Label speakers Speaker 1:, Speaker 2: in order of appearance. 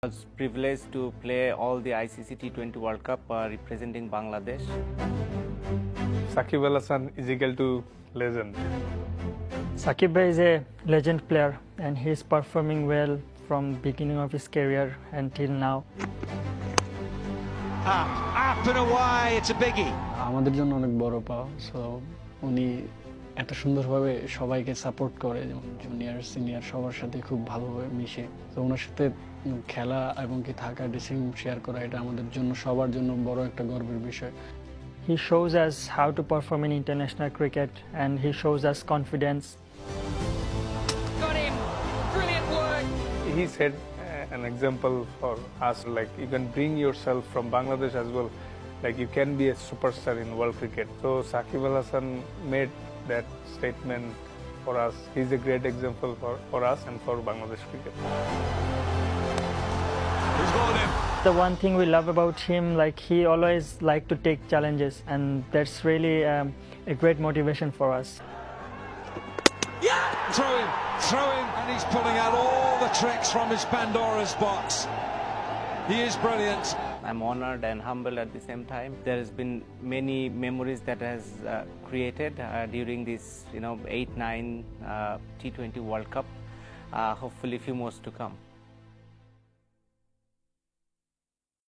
Speaker 1: I was privileged to play all the ICC T20 World Cup uh, representing Bangladesh.
Speaker 2: Sakib Al Hasan is equal to legend.
Speaker 3: Sakib Bhai is a legend player and he is performing well from beginning of his career until now.
Speaker 4: Up, up and away. It's a biggie.
Speaker 5: আমাদের জন্য অনেক বড় পাওয়া so উনি এত সুন্দরভাবে সবাইকে support করে জুনিয়র সিনিয়র সবার সাথে খুব ভালোভাবে মিশে। তো ওনার সাথে খেলা এবং কি থাকা ডিসিং শেয়ার করা এটা আমাদের জন্য সবার জন্য বড় একটা গর্বের বিষয়।
Speaker 3: He shows us how to perform in international cricket and he shows us confidence
Speaker 2: he said an example for us like you can bring yourself from bangladesh as well like you can be a superstar in world cricket. So sakib al hasan made that statement for us. He's a great example for, for us and for Bangladesh cricket.
Speaker 4: He's.
Speaker 3: The one thing we love about him, like he always like to take challenges and that's really um, a great motivation for us. Yeah!
Speaker 4: Throw him, throw him, and he's pulling out all the tricks from his Pandora's box. He is brilliant.
Speaker 1: I'm honored and humbled at the same time. There has been many memories that has uh, created uh, during this, you know, 8-9 uh, T20 World Cup. Uh, hopefully, few more to come.